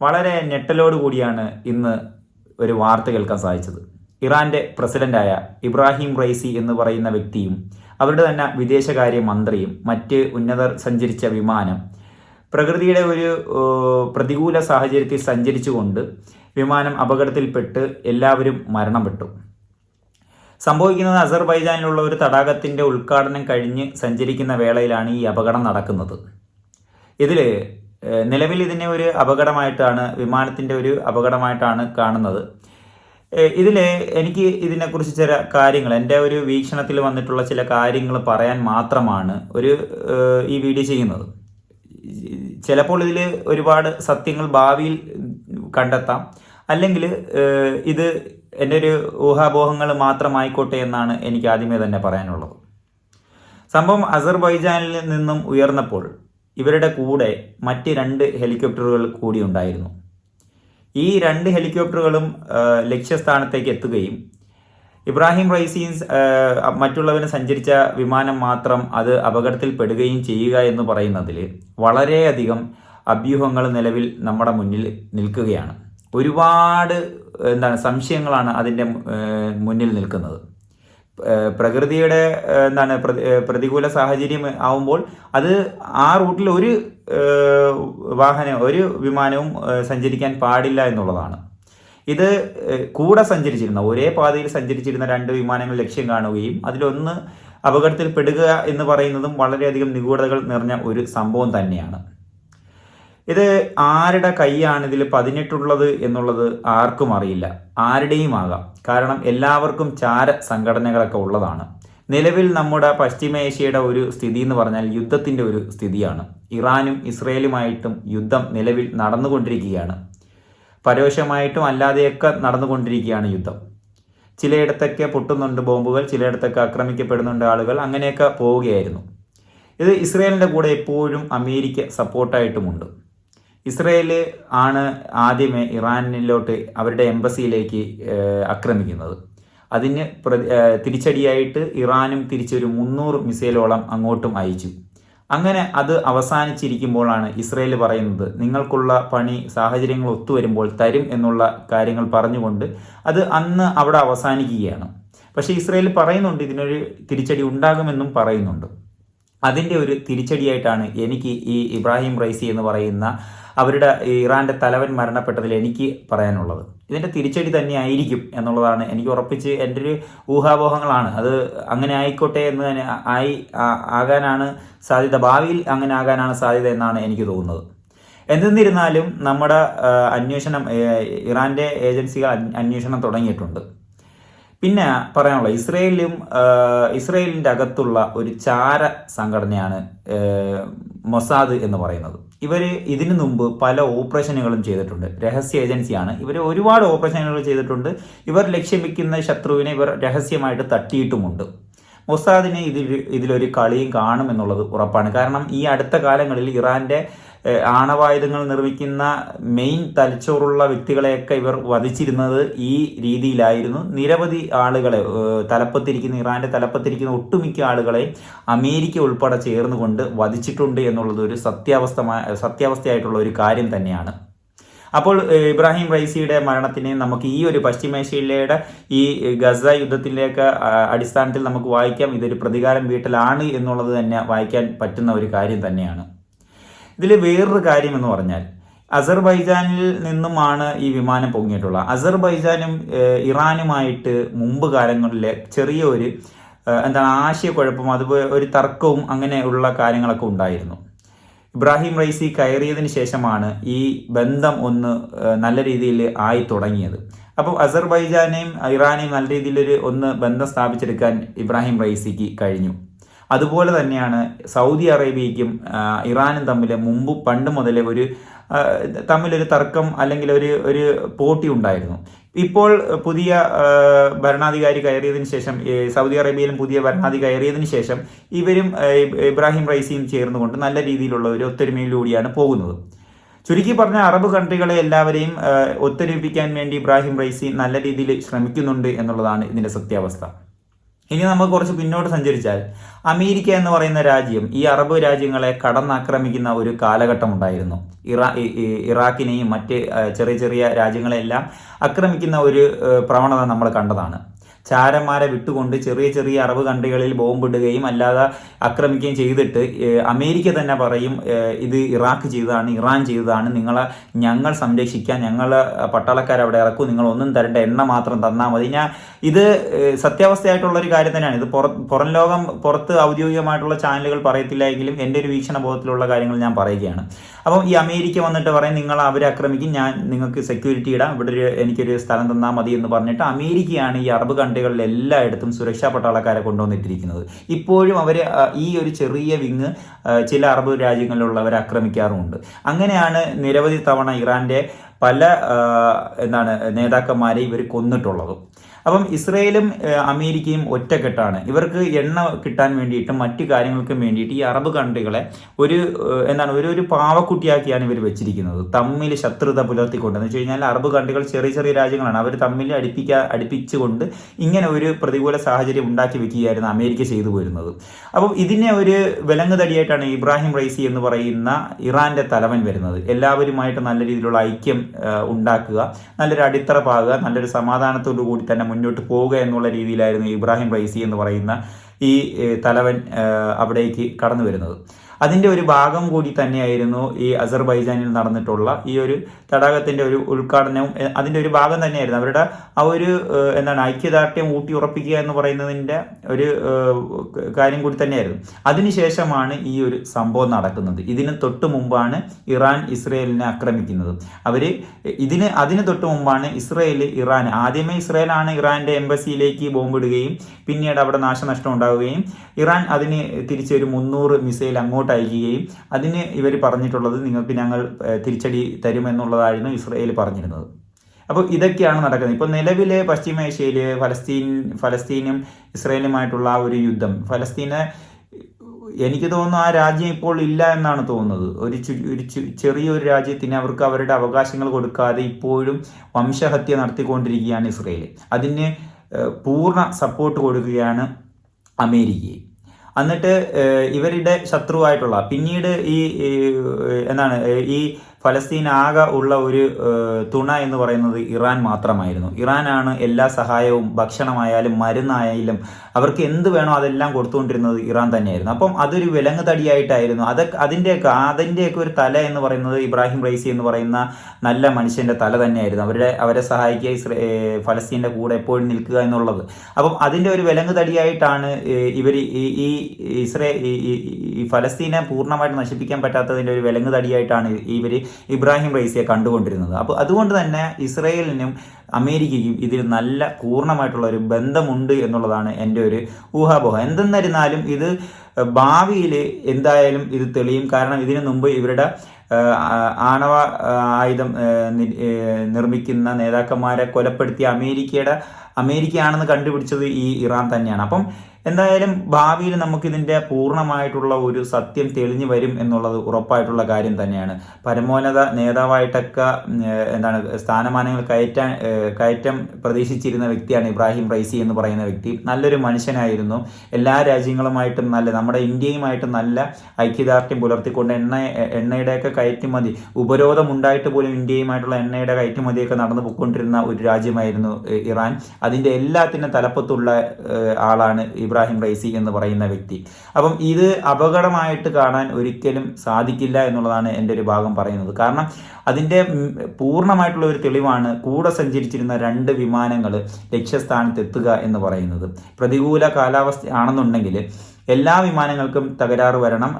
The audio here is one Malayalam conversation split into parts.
വളരെ ഞെട്ടലോട് കൂടിയാണ് ഇന്ന് ഒരു വാർത്ത കേൾക്കാൻ സാധിച്ചത്. ഇറാന്റെ പ്രസിഡന്റായ ഇബ്രാഹിം റൈസി എന്ന് പറയുന്ന വ്യക്തിയും അവരുടെ തന്നെ വിദേശകാര്യ മന്ത്രിയും മറ്റ് ഉന്നതർ സഞ്ചരിച്ച വിമാനം പ്രകൃതിയുടെ ഒരു പ്രതികൂല സാഹചര്യത്തിൽ സഞ്ചരിച്ചുകൊണ്ട് വിമാനം അപകടത്തിൽപ്പെട്ട് എല്ലാവരും മരണപ്പെട്ടു. സംഭവിക്കുന്നത് അസർബൈജാനിലുള്ള ഒരു തടാകത്തിന്റെ ഉദ്ഘാടനം കഴിഞ്ഞ് സഞ്ചരിക്കുന്ന വേളയിലാണ് ഈ അപകടം നടക്കുന്നത്. ഇതിൽ നിലവിൽ ഇതിനെ ഒരു അപകടമായിട്ടാണ് വിമാനത്തിന്റെ ഒരു അപകടമായിട്ടാണ് കാണുന്നത്. ഇതിൽ എനിക്ക് ഇതിനെക്കുറിച്ച് ചില കാര്യങ്ങൾ എന്റെ ഒരു വീക്ഷണത്തിൽ വന്നിട്ടുള്ള ചില കാര്യങ്ങൾ പറയാൻ മാത്രമാണ് ഒരു ഈ വീഡിയോ ചെയ്യുന്നത്. ചിലപ്പോൾ ഇതിൽ ഒരുപാട് സത്യങ്ങൾ ഭാവിയിൽ കണ്ടെത്താം. അല്ലെങ്കിൽ ഇത് എന്റെ ഒരു ഊഹാപോഹങ്ങൾ മാത്രമായിക്കോട്ടെ എന്നാണ് എനിക്ക് ആദ്യമേ തന്നെ പറയാനുള്ളത്. സംഭവം അസർബൈജാനിൽ നിന്നും ഉയർന്നപ്പോൾ ഇവരുടെ കൂടെ മറ്റ് രണ്ട് ഹെലികോപ്റ്ററുകൾ കൂടി ഉണ്ടായിരുന്നു. ഈ രണ്ട് ഹെലികോപ്റ്ററുകളും ലക്ഷ്യസ്ഥാനത്തേക്ക് എത്തുകയും ഇബ്രാഹിം റൈസീൻസ് മറ്റുള്ളവന് സഞ്ചരിച്ച വിമാനം മാത്രം അത് അപകടത്തിൽപ്പെടുകയും ചെയ്യുക എന്ന് പറയുന്നതിൽ വളരെയധികം അഭ്യൂഹങ്ങൾ നിലവിൽ നമ്മുടെ മുന്നിൽ നിൽക്കുകയാണ്. ഒരുപാട് എന്താണ് സംശയങ്ങളാണ് അതിന്റെ മുന്നിൽ നിൽക്കുന്നത്. പ്രകൃതിയുടെ എന്താണ് പ്രതി- പ്രതികൂല സാഹചര്യം ആവുമ്പോൾ അത് ആ റൂട്ടിൽ ഒരു വാഹനം ഒരു വിമാനവും സഞ്ചരിക്കാൻ പാടില്ല എന്നുള്ളതാണ്. ഇത് കൂടെ സഞ്ചരിച്ചിരുന്ന ഒരേ പാതയിൽ സഞ്ചരിച്ചിരുന്ന രണ്ട് വിമാനങ്ങൾ ലക്ഷ്യം കാണുകയും അതിലൊന്ന് അപകടത്തിൽപ്പെടുക എന്ന് പറയുന്നതും വളരെയധികം നിഗൂഢതകൾ നിറഞ്ഞ ഒരു സംഭവം തന്നെയാണ്. ഇത് ആരുടെ കൈയാണ് ഇതിൽ പതിഞ്ഞിട്ടുള്ളത് എന്നുള്ളത് ആർക്കും അറിയില്ല. ആരുടെയും ആകാം. കാരണം എല്ലാവർക്കും ചാര സംഘടനകളൊക്കെ ഉള്ളതാണ്. നിലവിൽ നമ്മുടെ പശ്ചിമേഷ്യയുടെ ഒരു സ്ഥിതി എന്ന് പറഞ്ഞാൽ യുദ്ധത്തിന്റെ ഒരു സ്ഥിതിയാണ്. ഇറാനും ഇസ്രയേലുമായിട്ടും യുദ്ധം നിലവിൽ നടന്നുകൊണ്ടിരിക്കുകയാണ്. പരോക്ഷമായിട്ടും അല്ലാതെയൊക്കെ നടന്നുകൊണ്ടിരിക്കുകയാണ് യുദ്ധം. ചിലയിടത്തൊക്കെ പൊട്ടുന്നുണ്ട് ബോംബുകൾ ചിലയിടത്തൊക്കെ ആക്രമിക്കപ്പെടുന്നുണ്ട് ആളുകൾ അങ്ങനെയൊക്കെ പോവുകയായിരുന്നു. ഇത് ഇസ്രയേലിന്റെ കൂടെ എപ്പോഴും അമേരിക്ക സപ്പോർട്ടായിട്ടുമുണ്ട് ഇസ്രയേൽ ആണ് ആദ്യമേ ഇറാനിലോട്ട് അവരുടെ എംബസിയിലേക്ക് ആക്രമിക്കുന്നത്. അതിന് തിരിച്ചടിയായിട്ട് ഇറാനും തിരിച്ചൊരു മുന്നൂറ് മിസൈലോളം അങ്ങോട്ടും അയച്ചു. അങ്ങനെ അത് അവസാനിച്ചിരിക്കുമ്പോഴാണ് ഇസ്രയേൽ പറയുന്നത് നിങ്ങൾക്കുള്ള പണി സാഹചര്യങ്ങൾ ഒത്തുവരുമ്പോൾ തരും എന്നുള്ള കാര്യങ്ങൾ പറഞ്ഞുകൊണ്ട് അത് അന്ന് അവിടെ അവസാനിക്കുകയാണ്. പക്ഷേ ഇസ്രയേൽ പറയുന്നുണ്ട് ഇതിനൊരു തിരിച്ചടി ഉണ്ടാകുമെന്നും പറയുന്നുണ്ട്. അതിന്റെ ഒരു തിരിച്ചടിയായിട്ടാണ് എനിക്ക് ഈ ഇബ്രാഹിം റൈസി എന്ന് പറയുന്ന അവരുടെ ഇറാന്റെ തലവൻ മരണപ്പെട്ടതിൽ എനിക്ക് പറയാനുള്ളത്. ഇതിന്റെ തിരിച്ചടി തന്നെ ആയിരിക്കും എന്നുള്ളതാണ് എനിക്ക് ഉറപ്പിച്ച് എന്റെ ഒരു ഊഹാപോഹങ്ങളാണ്. അത് അങ്ങനെ ആയിക്കോട്ടെ എന്ന് തന്നെ ആയി ആകാനാണ് സാധ്യത. ഭാവിയിൽ അങ്ങനെ ആകാനാണ് സാധ്യത എന്നാണ് എനിക്ക് തോന്നുന്നത്. എന്തെന്നിരുന്നാലും നമ്മുടെ അന്വേഷണം ഇറാന്റെ ഏജൻസികൾ അന്വേഷണം തുടങ്ങിയിട്ടുണ്ട്. പിന്നെ പറയാനുള്ള ഇസ്രയേലും ഇസ്രയേലിന്റെ അകത്തുള്ള ഒരു ചാര സംഘടനയാണ് മൊസാദ് എന്ന് പറയുന്നത്. ഇവർ ഇതിനു മുമ്പ് പല ഓപ്പറേഷനുകളും ചെയ്തിട്ടുണ്ട്. രഹസ്യ ഏജൻസിയാണ്. ഇവർ ഒരുപാട് ഓപ്പറേഷനുകൾ ചെയ്തിട്ടുണ്ട്. ഇവർ ലക്ഷ്യം വയ്ക്കുന്ന ശത്രുവിനെ ഇവർ രഹസ്യമായിട്ട് തട്ടിയിട്ടുമുണ്ട്. മൊസാദിന് ഇതിൽ ഇതിലൊരു കളിയും കാണുമെന്നുള്ളത് ഉറപ്പാണ്. കാരണം ഈ അടുത്ത കാലങ്ങളിൽ ഇറാന്റെ ആണവായുധങ്ങൾ നിർമ്മിക്കുന്ന മെയിൻ തലച്ചോറുള്ള വ്യക്തികളെയൊക്കെ ഇവർ വധിച്ചിരുന്നത് ഈ രീതിയിലായിരുന്നു. നിരവധി ആളുകളെ തലപ്പത്തിരിക്കുന്ന ഇറാന്റെ തലപ്പത്തിരിക്കുന്ന ഒട്ടുമിക്ക ആളുകളെ അമേരിക്ക ഉൾപ്പെടെ ചേർന്നുകൊണ്ട് വധിച്ചിട്ടുണ്ട് എന്നുള്ളത് ഒരു സത്യാവസ്ഥ സത്യാവസ്ഥയായിട്ടുള്ള ഒരു കാര്യം തന്നെയാണ്. അപ്പോൾ ഇബ്രാഹിം റൈസിയുടെ മരണത്തിനെ നമുക്ക് ഈ ഒരു പശ്ചിമേഷ്യയിലെ ഈ ഗസ യുദ്ധത്തിലേക്ക് അടിസ്ഥാനത്തിൽ നമുക്ക് വായിക്കാം. ഇതൊരു പ്രതികാരം വീട്ടിലാണ് എന്നുള്ളത് തന്നെ വായിക്കാൻ പറ്റുന്ന ഒരു കാര്യം തന്നെയാണ്. ഇതിൽ വേറൊരു കാര്യം എന്ന് പറഞ്ഞാൽ അസർബൈജാനിൽ നിന്നുമാണ് ഈ വിമാനം പൊങ്ങിയിട്ടുള്ളത്. അസർബൈജാനും ഇറാനുമായിട്ട് മുമ്പ് കാലങ്ങളിലെ ചെറിയ ഒരു എന്താണ് ആശയക്കുഴപ്പം അതുപോലെ ഒരു തർക്കവും അങ്ങനെയുള്ള കാര്യങ്ങളൊക്കെ ഉണ്ടായിരുന്നു. ഇബ്രാഹിം റൈസി കയറിയതിന് ശേഷമാണ് ഈ ബന്ധം ഒന്ന് നല്ല രീതിയിൽ ആയി തുടങ്ങിയത്. അപ്പോൾ അസർബൈജാനെയും ഇറാനെയും നല്ല രീതിയിലൊരു ഒന്ന് ബന്ധം സ്ഥാപിച്ചെടുക്കാൻ ഇബ്രാഹിം റൈസിക്ക് കഴിഞ്ഞു. അതുപോലെ തന്നെയാണ് സൗദി അറേബ്യയ്ക്കും ഇറാനും തമ്മിൽ മുമ്പ് പണ്ട് മുതലേ ഒരു തമ്മിലൊരു തർക്കം അല്ലെങ്കിൽ ഒരു ഒരു പോട്ടി ഉണ്ടായിരുന്നു. ഇപ്പോൾ പുതിയ ഭരണാധികാരി കയറിയതിന് ശേഷം സൗദി അറേബ്യയിലും പുതിയ ഭരണാധികാരി കയറിയതിന് ശേഷം ഇവരും ഇബ്രാഹിം റൈസിയും ചേർന്നുകൊണ്ട് നല്ല രീതിയിലുള്ള ഒരു ഒത്തൊരുമയിലൂടെയാണ് പോകുന്നത്. ചുരുക്കി പറഞ്ഞ അറബ് കൺട്രികളെ എല്ലാവരെയും ഒത്തൊരുമിപ്പിക്കാൻ വേണ്ടി ഇബ്രാഹിം റൈസി നല്ല രീതിയിൽ ശ്രമിക്കുന്നുണ്ട് എന്നുള്ളതാണ് ഇതിന്റെ സത്യാവസ്ഥ. ഇനി നമുക്ക് കുറച്ച് പിന്നോട്ട് സഞ്ചരിച്ചാൽ അമേരിക്ക എന്ന് പറയുന്ന രാജ്യം ഈ അറബ് രാജ്യങ്ങളെ കടന്നാക്രമിക്കുന്ന ഒരു കാലഘട്ടം ഉണ്ടായിരുന്നു. ഇറാ ഇറാഖിനെയും മറ്റ് ചെറിയ ചെറിയ രാജ്യങ്ങളെല്ലാം ആക്രമിക്കുന്ന ഒരു പ്രവണത നമ്മൾ കണ്ടതാണ്. ചാരന്മാരെ വിട്ടുകൊണ്ട് ചെറിയ ചെറിയ അറബ് കൺട്രികളിൽ ബോംബിടുകയും അല്ലാതെ ആക്രമിക്കുകയും ചെയ്തിട്ട് അമേരിക്ക തന്നെ പറയും ഇത് ഇറാഖ് ചെയ്തതാണ് ഇറാൻ ചെയ്തതാണ് നിങ്ങളെ ഞങ്ങൾ സംരക്ഷിക്കാൻ ഞങ്ങൾ പട്ടാളക്കാർ അവിടെ ഇറക്കും നിങ്ങൾ ഒന്നും തരേണ്ട എണ്ണ മാത്രം തന്നാൽ മതി. ഞാൻ ഇത് സത്യാവസ്ഥയായിട്ടുള്ള ഒരു കാര്യം തന്നെയാണ്. ഇത് പുറം ലോകം പുറത്ത് ഔദ്യോഗികമായിട്ടുള്ള ചാനലുകൾ പറയത്തില്ല എങ്കിലും എന്റെ ഒരു വീക്ഷണ ബോധത്തിലുള്ള കാര്യങ്ങൾ ഞാൻ പറയുകയാണ്. അപ്പം ഈ അമേരിക്ക വന്നിട്ട് പറയും നിങ്ങൾ അവരെ ആക്രമിക്കും ഞാൻ നിങ്ങൾക്ക് സെക്യൂരിറ്റി ഇടാം ഇവിടെ ഒരു എനിക്കൊരു സ്ഥലം തന്നാൽ മതി എന്ന് പറഞ്ഞിട്ട് അമേരിക്കയാണ് ഈ അറബ് കൺട്രികളിൽ എല്ലായിടത്തും സുരക്ഷാ പട്ടാളക്കാരെ കൊണ്ടുവന്നിട്ടിരിക്കുന്നത്. ഇപ്പോഴും അവർ ഈ ഒരു ചെറിയ വിങ് ചില അറബ് രാജ്യങ്ങളിലുള്ളവരെ ആക്രമിക്കാറുമുണ്ട്. അങ്ങനെയാണ് നിരവധി തവണ ഇറാന്റെ പല എന്താണ് നേതാക്കന്മാരെ ഇവർ കൊന്നിട്ടുള്ളതും. അപ്പം ഇസ്രയേലും അമേരിക്കയും ഒറ്റക്കെട്ടാണ്. ഇവർക്ക് എണ്ണ കിട്ടാൻ വേണ്ടിയിട്ടും മറ്റു കാര്യങ്ങൾക്കും വേണ്ടിയിട്ട് ഈ അറബ് കൺട്രികളെ ഒരു എന്താണ് ഒരു ഒരു പാവക്കുട്ടിയാക്കിയാണ് ഇവർ വെച്ചിരിക്കുന്നത്. തമ്മിൽ ശത്രുത പുലർത്തിക്കൊണ്ട് എന്ന് വെച്ച് കഴിഞ്ഞാൽ അറബ് കൺട്രികൾ ചെറിയ ചെറിയ രാജ്യങ്ങളാണ്. അവർ തമ്മിൽ അടുപ്പിക്കാ അടുപ്പിച്ചുകൊണ്ട് ഇങ്ങനെ ഒരു പ്രതികൂല സാഹചര്യം ഉണ്ടാക്കി വെക്കുകയായിരുന്നു അമേരിക്ക ചെയ്തു പോരുന്നത്. അപ്പം ഇതിനെ ഒരു വിലങ്ങുതടിയായിട്ടാണ് ഇബ്രാഹിം റൈസി എന്ന് പറയുന്ന ഇറാന്റെ തലവൻ വരുന്നത്. എല്ലാവരുമായിട്ട് നല്ല രീതിയിലുള്ള ഐക്യം ഉണ്ടാക്കുക നല്ലൊരു അടിത്തറ പാകുക നല്ലൊരു സമാധാനത്തോടു കൂടി തന്നെ മുന്നോട്ട് പോവുക എന്നുള്ള രീതിയിലായിരുന്നു ഇബ്രാഹിം റൈസി എന്ന് പറയുന്ന ഈ തലവൻ അവിടേക്ക് കടന്നു വരുന്നത് അതിന്റെ ഒരു ഭാഗം കൂടി തന്നെയായിരുന്നു ഈ അസർബൈജാനിൽ നടന്നിട്ടുള്ള ഈ ഒരു തടാകത്തിന്റെ ഒരു ഉദ്ഘാടനവും അതിന്റെ ഒരു ഭാഗം തന്നെയായിരുന്നു. അവരുടെ ആ ഒരു എന്താണ് ഐക്യദാർഢ്യം ഊട്ടി ഉറപ്പിക്കുക എന്ന് പറയുന്നതിന്റെ ഒരു കാര്യം കൂടി തന്നെയായിരുന്നു. അതിനുശേഷമാണ് ഈ ഒരു സംഭവം നടക്കുന്നത്. ഇതിന് തൊട്ട് മുമ്പാണ് ഇറാൻ ഇസ്രയേലിനെ ആക്രമിക്കുന്നത്. അവർ ഇതിന് അതിന് തൊട്ട് മുമ്പാണ് ഇസ്രയേൽ ഇറാൻ ആദ്യമേ ഇസ്രയേലാണ് ഇറാന്റെ എംബസിയിലേക്ക് ബോംബിടുകയും പിന്നീട് അവിടെ നാശനഷ്ടം ഉണ്ടാവുകയും ഇറാൻ അതിന് തിരിച്ചൊരു മുന്നൂറ് മിസൈൽ അങ്ങോട്ട് അങ്ങോട്ട് അയക്കുകയും അതിന് ഇവർ പറഞ്ഞിട്ടുള്ളത് നിങ്ങൾക്ക് ഞങ്ങൾ തിരിച്ചടി തരുമെന്നുള്ളതായിരുന്നു ഇസ്രയേൽ പറഞ്ഞിരുന്നത്. അപ്പോൾ ഇതൊക്കെയാണ് നടക്കുന്നത്. ഇപ്പോൾ നിലവിലെ പശ്ചിമേഷ്യയിൽ ഫലസ്തീൻ ഫലസ്തീനും ഇസ്രയേലുമായിട്ടുള്ള ആ ഒരു യുദ്ധം. ഫലസ്തീന് എനിക്ക് തോന്നുന്നു ആ രാജ്യം ഇപ്പോൾ ഇല്ല എന്നാണ് തോന്നുന്നത്. ഒരു ഒരു ചെറിയൊരു രാജ്യത്തിന് അവർക്ക് അവരുടെ അവകാശങ്ങൾ കൊടുക്കാതെ ഇപ്പോഴും വംശഹത്യ നടത്തിക്കൊണ്ടിരിക്കുകയാണ് ഇസ്രയേൽ അതിന് പൂർണ സപ്പോർട്ട് കൊടുക്കുകയാണ് അമേരിക്കയെ. എന്നിട്ട് ഇവരുടെ ശത്രുവായിട്ടുള്ള പിന്നീട് ഈ എന്താണ് ഈ ഫലസ്തീൻ ആകെ ഉള്ള ഒരു തുണ എന്ന് പറയുന്നത് ഇറാൻ മാത്രമായിരുന്നു. ഇറാനാണ് എല്ലാ സഹായവും ഭക്ഷണമായാലും മരുന്നായാലും അവർക്ക് എന്ത് വേണോ അതെല്ലാം കൊടുത്തുകൊണ്ടിരുന്നത് ഇറാൻ തന്നെയായിരുന്നു. അപ്പം അതൊരു വിലങ്ങ് തടിയായിട്ടായിരുന്നു. അതൊക്കെ അതിന്റെയൊക്കെ അതിന്റെയൊക്കെ ഒരു തല എന്ന് പറയുന്നത് ഇബ്രാഹിം റൈസി എന്ന് പറയുന്ന നല്ല മനുഷ്യന്റെ തല തന്നെയായിരുന്നു. അവരുടെ അവരെ സഹായിക്കുക ഫലസ്തീന്റെ കൂടെ എപ്പോഴും നിൽക്കുക എന്നുള്ളത്. അപ്പം അതിന്റെ ഒരു വിലങ്ങ് തടിയായിട്ടാണ് ഇവർ ഈ ഇസ്രേ ഈ ഫലസ്തീനെ പൂർണമായിട്ട് നശിപ്പിക്കാൻ പറ്റാത്തതിന്റെ ഒരു വിലങ്ങ് തടിയായിട്ടാണ് ഇവർ ഇബ്രാഹിം റൈസിയെ കണ്ടുകൊണ്ടിരുന്നത്. അപ്പോൾ അതുകൊണ്ട് തന്നെ ഇസ്രയേലിനും അമേരിക്കയ്ക്കും ഇതിൽ നല്ല പൂർണമായിട്ടുള്ള ഒരു ബന്ധമുണ്ട് എന്നുള്ളതാണ് എന്റെ ഒരു ഊഹാപോഹം. എന്തെന്നിരുന്നാലും ഇത് ഭാവിയിൽ എന്തായാലും ഇത് തെളിയും. കാരണം ഇതിനു മുമ്പ് ഇവരുടെ ആണവ ആയുധം നിർമ്മിക്കുന്ന നേതാക്കന്മാരെ കൊലപ്പെടുത്തിയ അമേരിക്കയുടെ അമേരിക്കയാണെന്ന് കണ്ടുപിടിച്ചത് ഈ ഇറാൻ തന്നെയാണ്. അപ്പം എന്തായാലും ഭാവിയിൽ നമുക്കിതിന്റെ പൂർണമായിട്ടുള്ള ഒരു സത്യം തെളിഞ്ഞു വരും എന്നുള്ളത് ഉറപ്പായിട്ടുള്ള കാര്യം തന്നെയാണ്. പരമോന്നത നേതാവായിട്ടൊക്കെ എന്താണ് സ്ഥാനമാനങ്ങൾ കയറ്റാൻ കയറ്റം പ്രതീക്ഷിച്ചിരുന്ന വ്യക്തിയാണ് ഇബ്രാഹിം റൈസി എന്ന് പറയുന്ന വ്യക്തി. നല്ലൊരു മനുഷ്യനായിരുന്നു. എല്ലാ രാജ്യങ്ങളുമായിട്ടും നല്ല നമ്മുടെ ഇന്ത്യയുമായിട്ടും നല്ല ഐക്യദാർഢ്യം പുലർത്തിക്കൊണ്ട് എണ്ണ എണ്ണയുടെയൊക്കെ കയറ്റുമതി. ഉപരോധം ഉണ്ടായിട്ട് പോലും ഇന്ത്യയുമായിട്ടുള്ള എണ്ണയുടെ കയറ്റുമതിയൊക്കെ നടന്നു പോയിക്കൊണ്ടിരുന്ന ഒരു രാജ്യമായിരുന്നു ഇറാൻ. അതിന്റെ എല്ലാത്തിനും തലപ്പത്തുള്ള ആളാണ് ഇബ്രാഹിം റൈസി എന്ന് പറയുന്ന വ്യക്തി. അപ്പം ഇത് അപകടമായിട്ട് കാണാൻ ഒരിക്കലും സാധിക്കില്ല എന്നുള്ളതാണ് എന്റെ ഒരു ഭാഗം പറയുന്നത്. കാരണം അതിന്റെ പൂർണമായിട്ടുള്ള ഒരു തെളിവാണ് കൂടെ സഞ്ചരിച്ചിരുന്ന രണ്ട് വിമാനങ്ങൾ ലക്ഷ്യസ്ഥാനത്ത് എത്തുക എന്ന് പറയുന്നത്. പ്രതികൂല കാലാവസ്ഥ ആണെന്നുണ്ടെങ്കിൽ എല്ലാ വിമാനങ്ങൾക്കും തകരാറ് വരണം.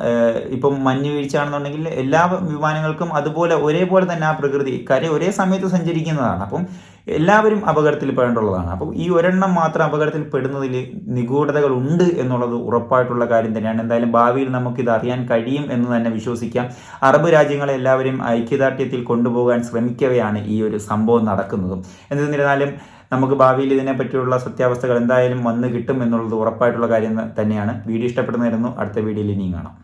ഇപ്പം മഞ്ഞ് വീഴ്ചയാണെന്നുണ്ടെങ്കിൽ എല്ലാ വിമാനങ്ങൾക്കും അതുപോലെ ഒരേപോലെ തന്നെ ആ പ്രകൃതി കര ഒരേ സമയത്ത് സഞ്ചരിക്കുന്നതാണ്. അപ്പം എല്ലാവരും അപകടത്തിൽ പെടേണ്ടുള്ളതാണ് അപ്പം ഈ ഒരെണ്ണം മാത്രം അപകടത്തിൽ പെടുന്നതിൽ നിഗൂഢതകൾ ഉണ്ട് എന്നുള്ളത് ഉറപ്പായിട്ടുള്ള കാര്യം തന്നെയാണ്. എന്തായാലും ഭാവിയിൽ നമുക്കിത് അറിയാൻ കഴിയും എന്ന് തന്നെ വിശ്വസിക്കാം. അറബ് രാജ്യങ്ങളെ എല്ലാവരും ഐക്യദാർഢ്യത്തിൽ കൊണ്ടുപോകാൻ ശ്രമിക്കവെയാണ് ഈ ഒരു സംഭവം നടക്കുന്നതും. എന്നിരുന്നാലും നമുക്ക് ഭാവിയിൽ ഇതിനെപ്പറ്റിയുള്ള സത്യാവസ്ഥകൾ എന്തായാലും വന്ന് കിട്ടും എന്നുള്ളത് ഉറപ്പായിട്ടുള്ള കാര്യം തന്നെയാണ്. വീഡിയോ ഇഷ്ടപ്പെടുന്നതായിരുന്നു അടുത്ത വീഡിയോയിൽ ഇനിയും കാണാം.